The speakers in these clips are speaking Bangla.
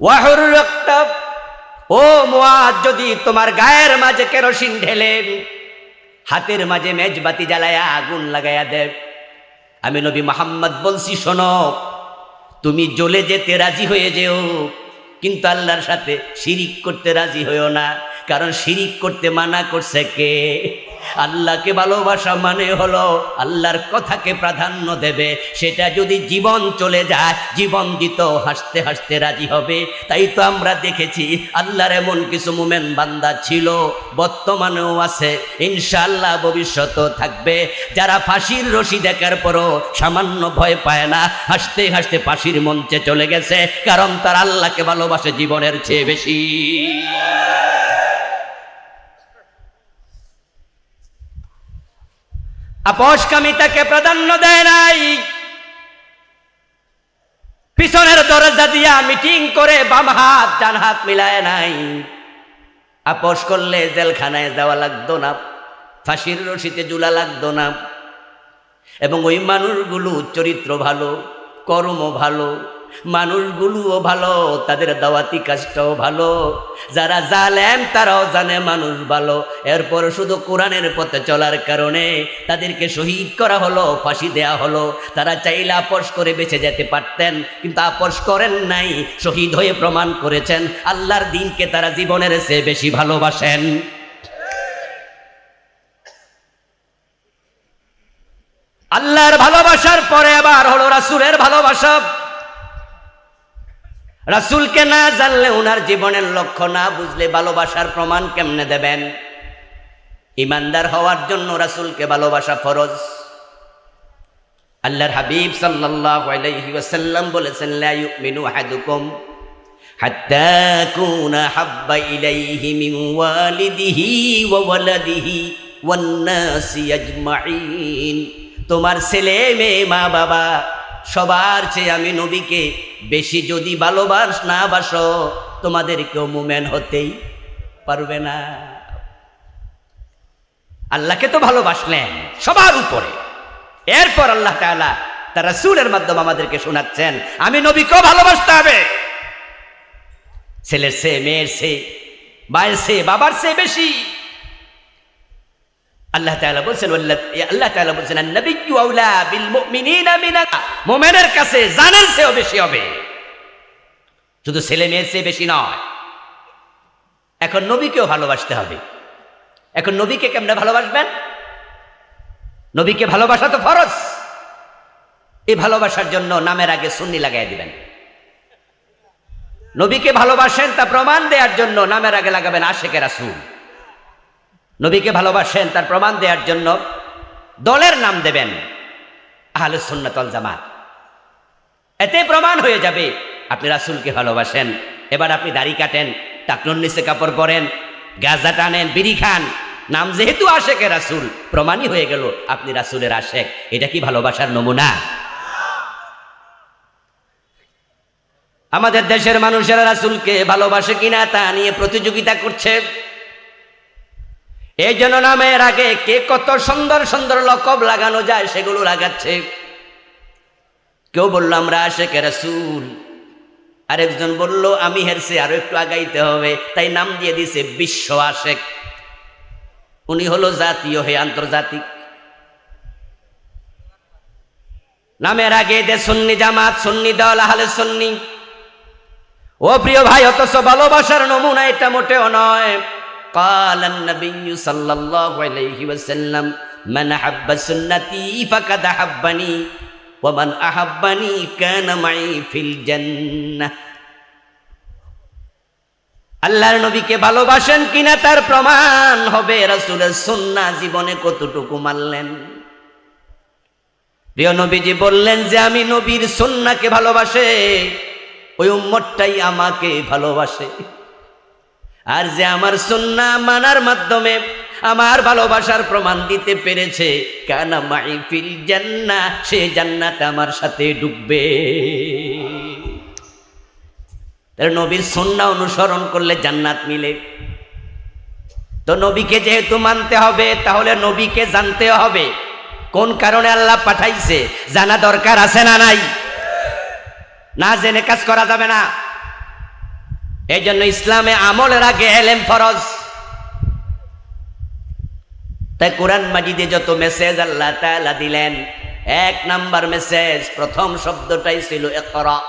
ওয়াহুর ও মোয়াজ যদি তোমার গায়ের মাঝে কেরোসিন ঢেলে, হাতের মাঝে মেজবাতি জ্বালায়া, আগুন লাগাইয়া দেব আমি নবী মোহাম্মদ বলছি, শোনো, তুমি জ্বলে যেতে রাজি হয়ে যেও, কিন্তু আল্লাহর সাথে শিরিক করতে রাজি হয়েও না, কারণ শিরিক করতে মানা করছে কে? আল্লাহকে ভালোবাসা মানে হলো আল্লাহর কথাকে প্রাধান্য দেবে। সেটা যদি জীবন চলে যায়, জীবন দিত, হাসতে হাসতে রাজি হবে। তাই তো আমরা দেখেছি আল্লাহর এমন কিছু মুমেন বান্দা ছিল, বর্তমানেও আছে। ইনশাআল্লাহ ভবিষ্যতেও থাকবে। যারা ফাঁসির রশি দেখার পরও সামান্য ভয় পায় না, হাসতে হাসতে ফাঁসির মঞ্চে চলে গেছে, কারণ তার আল্লাহকে ভালোবাসে জীবনের চেয়ে বেশি। আপোষকামিতাকে প্রাধান্য দেয় নাই। পিছনের দরজা দিয়া মিটিং করে বাম হাত, ডান হাত মিলায় নাই। আপোষ করলে জেলখানায় যাওয়া লাগতো না, ফাঁসির রশিতে জুলা লাগতো না। এবং ওই মানুষগুলো চরিত্র ভালো, কর্ম ভালো মানুষগুলোও ভালো, তাদের দাওয়াতি কাজটাও ভালো। যারা জালেম, তারাও জানে মানুষ ভালো। এরপর শুধু কোরআনের পথে চলার কারণে তাদেরকে শহীদ করা হলো, ফাঁসি দেয়া হলো। তারা চাইলে আপোষ করে বেঁচে যেতে পারতেন, কিন্তু আপোষ করেন নাই, শহীদ হয়ে প্রমাণ করেছেন, আল্লাহর দিনকে তারা জীবনের চেয়ে বেশি ভালোবাসেন। আল্লাহর ভালোবাসার পরে আবার হলো রাসুলের ভালোবাসা। রাসুলকে না জানলে ওনার জীবনের লক্ষ্য না বুঝলে ভালোবাসার প্রমাণ কেমনে দেবেন? ইমানদার হওয়ার জন্য রাসুলকে ভালোবাসা ফরজ। আল্লাহর হাবিব সাল্লাল্লাহু আলাইহি ওয়াসাল্লাম বলেছেন, লা ইউমিনু আহাদুকুম হাব্বা তোমার ছেলে, মেয়ে মা বাবা সবার চেয়ে আমি নবীকে বেশি যদি ভালোবাস না বাসো তোমাদেরকেও মুমেন হতেই পারবে না। আল্লাহকে তো ভালোবাসলেন সবার উপরে। এরপর আল্লাহ তাআলা তারা সুরের মাধ্যমে আমাদেরকে শোনাচ্ছেন, আমি নবীকেও ভালোবাসতে হবে। ছেলের সে মেয়ের সে মায়ের সে বাবার সে বেশি। আল্লাহ তাআলা বলছেন আল্লাহ তাআলা বলছেন নবিয়্যু আউলা বিল মুমিনিনা মিনা মুমিনের কাছে জানের চেয়েও বেশি হবে। শুধু ছেলে মেয়ের চেয়ে বেশি নয়, এখন নবীকেও ভালোবাসতে হবে। এখন নবীকে কেমনে ভালোবাসবেন? নবীকে ভালোবাসা তো ফরজ। এই ভালোবাসার জন্য নামের আগে সুন্নি লাগাই দিবেন। নবীকে ভালোবাসেন তা প্রমাণ দেওয়ার জন্য নামের আগে লাগাবেন আশেকের রাসূল। নবীকে ভালোবাসেন, তার প্রমাণ দেওয়ার জন্য দলের নাম দেবেন আহলে সুন্নাতল জামাত। এতে প্রমাণ হয়ে যাবে, আপনি রাসূলকে ভালোবাসেন, এবার আপনি দাড়ি কাটেন, টাকনুর নিচে কাপড় পরেন, গাঁজা টানেন, বিড়ি খান। নাম যেহেতু আশেকে রাসূল, প্রমাণই হয়ে গেল আপনি রাসূলের আশেক এটা কি ভালোবাসার নমুনা? আমাদের দেশের মানুষেরা রাসূলকে ভালোবাসে কিনা তা নিয়ে প্রতিযোগিতা করছে। এই জন্য নামের আগে কে কত সুন্দর সুন্দর লকব লাগানো যায় সেগুলো লাগাচ্ছে। কেউ বলল, আমরা আশেকে রাসূল। আরেকজন বলল, আমি হেরছে আরও একটু আগাইতে হবে। তাই নাম দিয়ে দিছে, বিশ্ব আশেক। উনি হলো জাতীয় হে আন্তর্জাতিক। নামের আগে দে সুন্নি জামাত, সুন্নি দল, আহলে সুন্নি। ও প্রিয় ভাই, অথচ ভালোবাসার নমুনা এটা মোটেও নয়। قال النبي صلى الله عليه وسلم من أحب سنتي فقد أحبني ومن أحبني كان معي في الجنة আল্লাহর নবীকে ভালোবাসেন কিনা তার প্রমাণ হবে রাসূলের সুন্নাহ জীবনে কতটুকু মানলেন প্রিয় নবীজি বললেন যে আমি নবীর সুন্নাহকে ভালোবাসে ওই উম্মতটাই আমাকে ভালোবাসে আর যে আমার সুন্না মানার মাধ্যমে আমার ভালোবাসার প্রমাণ দিতে পেরেছে, কানা মাই ফিল জান্না, সে জান্নাত আমার সাথে ডুববে। নবীর সুন্না অনুসরণ করলে জান্নাত মিলে। তো নবীকে যেহেতু মানতে হবে, তাহলে নবীকে জানতে হবে, কোন কারণে আল্লাহ পাঠাইছে, জানা দরকার আছে না নাই? না জেনে কাজ করা যাবে না। এই জন্য ইসলামে আমলের আগে এলেম ফরজ। তাই কোরআন মাজিদে যত মেসেজ আল্লাহ তাআলা দিলেন, এক নাম্বার মেসেজ প্রথম শব্দটাই ছিল একরা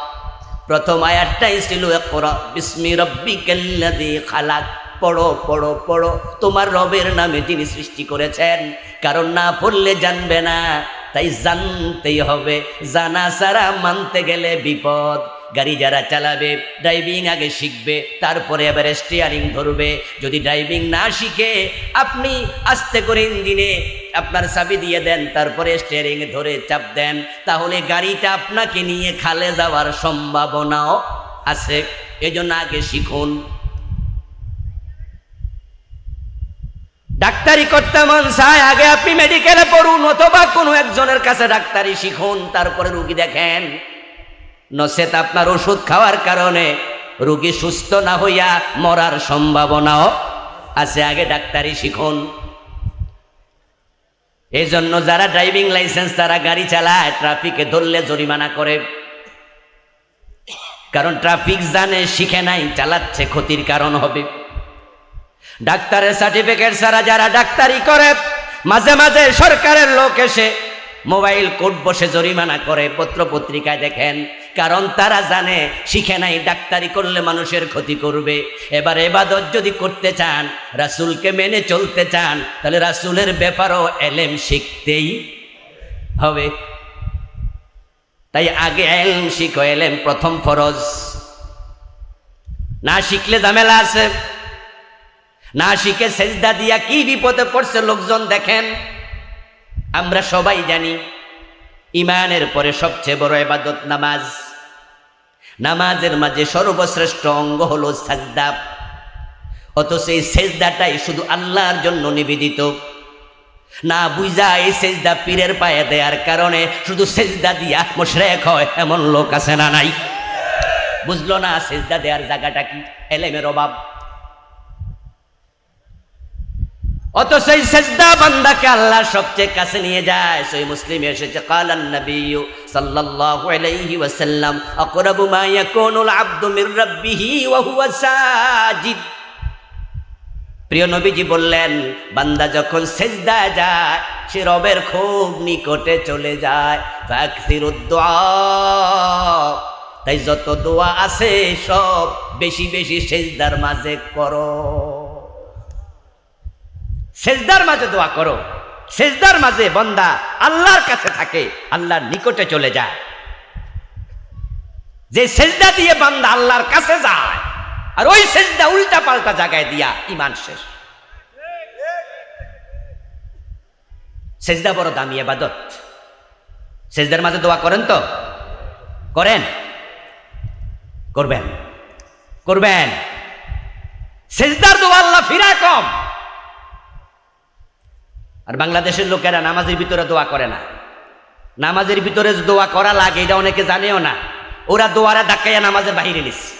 প্রথম আয়াতটাই ছিল একরা বিস্মি রব্বিকাল্লাযী খালাক। পড়ো পড়ো পড়ো। তোমার রবের নামে যিনি সৃষ্টি করেছেন। কারণ না পড়লে জানবে না। তাই জানতেই হবে। জানা সারা মানতে গেলে বিপদ। গাড়ি যারা চালাবে ড্রাইভিং আগে শিখবে, তারপরে এবারে স্টিয়ারিং ধরবে। যদি ড্রাইভিং না শিখে, আপনি আস্তে করে ইঞ্জিনে আপনার চাবি দিয়ে দেন, তারপরে স্টিয়ারিং ধরে চাপ দেন, তাহলে গাড়িটা আপনাকে নিয়ে খালে যাওয়ার সম্ভাবনাও আছে। এজন্য আগে শিখুন। ডাক্তারি করতে মন চায় আগে আপনি মেডিকেলে পড়ুন, অথবা কোনো একজনের কাছে ডাক্তারি শিখুন, তারপরে রুগী দেখেন। নচেত আপনার ওষুধ খাওয়ার কারণে রুগী সুস্থ না হইয়া মরার সম্ভাবনাও আছে, আগে ডাক্তারি শিখুন। এই জন্য যারা ড্রাইভিং লাইসেন্স, তারা গাড়ি চালায়, ট্রাফিকে ধরলে জরিমানা করে। কারণ ট্রাফিক জানে, শিখে নাই, চালাচ্ছে, ক্ষতির কারণ হবে। ডাক্তারের সার্টিফিকেট ছাড়া যারা ডাক্তারি করে, মাঝে মাঝে সরকারের লোক এসে মোবাইল কোর্ট বসে জরিমানা করে পত্র পত্রিকায় দেখেন কারণ তারা জানে, শিখে নাই, ডাক্তারি করলে মানুষের ক্ষতি করবে। এবার এবাদত যদি করতে চান, রাসুলকে মেনে চলতে চান, তাহলে রাসুলের ব্যাপারও এলেম শিখতেই হবে। তাই আগে এলম শিখো, এলেম প্রথম ফরজ। না শিখলে ঝামেলা আছে। না শিখে সেজদা দিয়া কি বিপদে পড়ছে লোকজন দেখেন। আমরা সবাই জানি ইমানের পরে সবচেয়ে বড় এবাদত নামাজ। নামাজের মাঝে সর্বশ্রেষ্ঠ অঙ্গ হলো সাজদা। অত সেই সেজদাটাই শুধু আল্লাহর জন্য নিবেদিত। না বুঝা এই সেজদা পীরের পায়ে দেওয়ার কারণে শুধু সেজদা দিয়া মোশরেক হয় এমন লোক আছে না নাই? বুঝলো না সেজদা দেওয়ার জায়গাটা কি? এলেমের অভাব। অত সেই সেজদা বান্দাকে আল্লাহ সবচেয়ে কাছে নিয়ে যায়। সেই মুসলিম এসেছে, কালান নবী সাল্লাল্লাহু আলাইহি ওয়াসাল্লাম, আকরাবু মা ইয়াকুনুল আবদু মির রাব্বিহি ওয়া হুয়া সাজিদ। প্রিয় নবীজি বললেন, বান্দা যখন সেজদা যায়, সে রবের খুব নিকটে চলে যায়। দুআ তাই যত দোয়া আছে, সব বেশি বেশি সেজদার মাঝে করো। সেজদার মাঝে দোয়া করো। সেজদার মাঝে বন্দা আল্লাহর কাছে থাকে, আল্লাহর নিকটে চলে যায়। যে সেজদা দিয়ে বান্দা আল্লাহর কাছে যায়, আর ওই সেজদা উল্টা পাল্টা জায়গায় দিয়া ইমান শেষ। সেজদা বড় দামি এবাদত সেজদার মাঝে দোয়া করেন তো? করেন? করবেন। করবেন। সেজদার দোয়া আল্লাহ ফিরা কম। আর বাংলাদেশের লোকেরা নামাজের ভিতরে দোয়া করে না। নামাজের ভিতরে দোয়া করা লাগে, এটা অনেকে জানেও না। ওরা দোয়ারা ধাক্কাইয়া নামাজের বাহিরে নিস।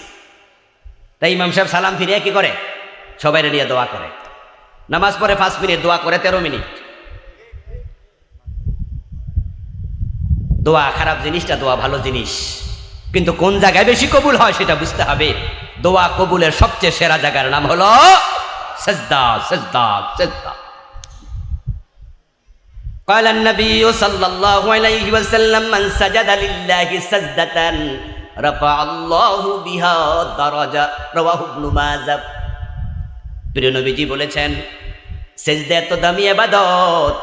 তাই ইমাম সাহেব সালাম ফিরিয়ে কি করে? সবাই নিয়ে দোয়া করে। নামাজ পড়ে পাঁচ মিনিট, দোয়া করে তেরো মিনিট। দোয়া খারাপ জিনিসটা, দোয়া ভালো জিনিস। কিন্তু কোন জায়গায় বেশি কবুল হয় সেটা বুঝতে হবে। দোয়া কবুলের সবচেয়ে সেরা জায়গার নাম হলো সেজদা সেজদা সেজদা। قال النبي صلى الله عليه وسلم من سجد لله سجدة رفع الله بها درجة رواه ابن ماجه প্রিয় নবীজি বলেছেন সেজদা এত দামি এবাদত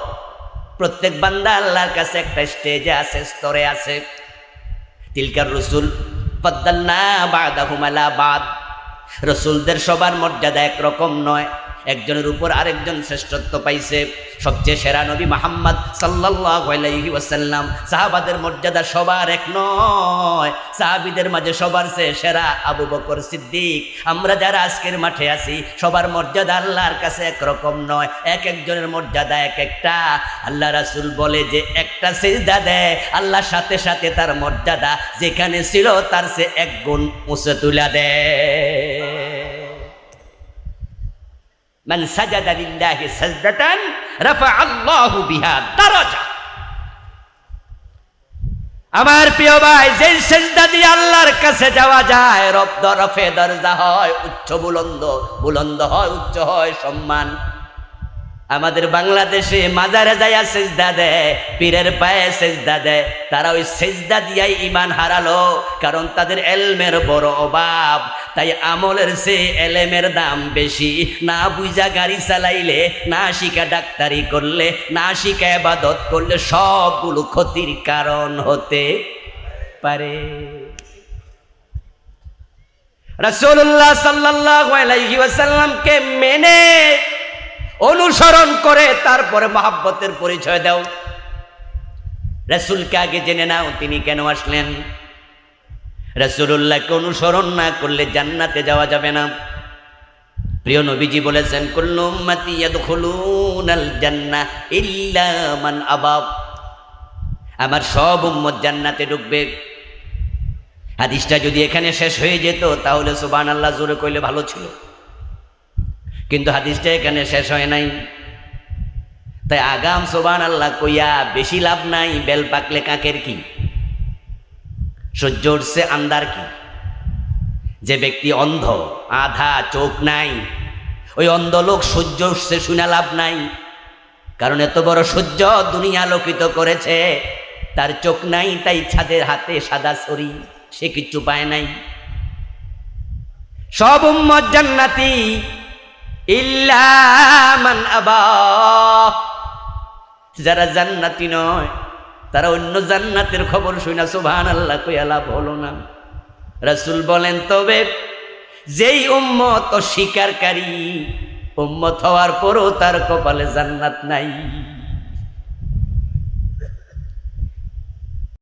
প্রত্যেক বান্দা আল্লাহর কাছে একটা স্টেজে আছে স্তরে আছে তিলকার রসুল পদ্দান্না বাদাহুমালা বাদ রসুলদের সবার মর্যাদা একরকম নয় একজনের উপর আরেকজন শ্রেষ্ঠত্ব পাইছে। সবচেয়ে সেরা নবী মাহাম্মদ ওয়াসাল্লাম। সাহাবাদের মর্যাদা সবার এক নয়। সাহাবীদের মাঝে সবার চেয়ে সেরা আবু বকর সিদ্দিক। আমরা যারা আজকের মাঠে আছি, সবার মর্যাদা আল্লাহর কাছে একরকম নয়। এক একজনের মর্যাদা এক একটা। আল্লাহ রাসুল বলে যে, একটা সেজদা দেয় আল্লাহর সাথে সাথে তার মর্যাদা যেখানে ছিল তার সে এক গুণ মুছে তুলা দেয়। মান সাজাদা লিল্লাহি সাজদাতান রাফা আল্লাহু বিহা দারাজা। আমার প্রিয় ভাই যে সেজদা দিয়ে আল্লাহর কাছে যাওয়া যায়, রব দরফে দরজা হয়, উচ্চ বুলন্দ বুলন্দ হয়, উচ্চ হয়, সম্মান। আমাদের বাংলাদেশে মাজারে যাইয়া সেজদা দেয়, পীরের পায়ে সেজদা দেয়, তারা ওই সেজদা দিয়াই ইমান হারালো, কারণ তাদের এলমের বড় অভাব। তাই আমলের সে এলেমের দাম বেশি। না বুঝা গাড়ি চালাইলে, না শিখা ডাক্তারি করলে, না শিখা এবাদত করলে সবগুলো ক্ষতির কারণ হতে পারে। আলাইহি ওয়াসাল্লামকে মেনে অনুসরণ করে তারপরে মহাব্বতের পরিচয় দাও। রসুলকে আগে জেনে নাও তিনি কেন আসলেন। রসুল্লাহকে অনুসরণ না করলে জান্নাতে যাওয়া যাবে না। প্রিয় নবীজি বলেছেন, কুল্লু উম্মতি ইয়াদখুলুনাল জান্নাহ ইল্লা মান আবাব আমার সব উম্মত জান্নাতে ঢুকবে। হাদিসটা যদি এখানে শেষ হয়ে যেত, তাহলে সুবান আল্লাহ জোরে কইলে ভালো ছিল। কিন্তু হাদিসটা এখানে শেষ হয় নাই। তাই আগাম সোবান আল্লাহ কইয়া বেশি লাভ নাই, বেল পাকলে কাকের কি? সহ্য উঠছে আন্দার কি? যে ব্যক্তি অন্ধ, আধা চোখ নাই, ওই অন্ধ লোক সহ্য উঠছে শুনে লাভ নাই। কারণ এত বড় সহ্য দুনিয়া আলোকিত করেছে, তার চোখ নাই, তাই ছাদের হাতে সাদা ছড়ি, সে কিচ্ছু পায় নাই। সব উম্মত জান্নাতি ইল্লামান আবা। যারা জান্নাতি নয় তারা অন্য জান্নাতের খবর শুনে সুভান আল্লাহ কইয়া হলো না। রাসুল বলেন, তবে যেই উম্মত অস্বীকারী, উম্মত হওয়ার পরও তার কপালে জান্নাত নাই।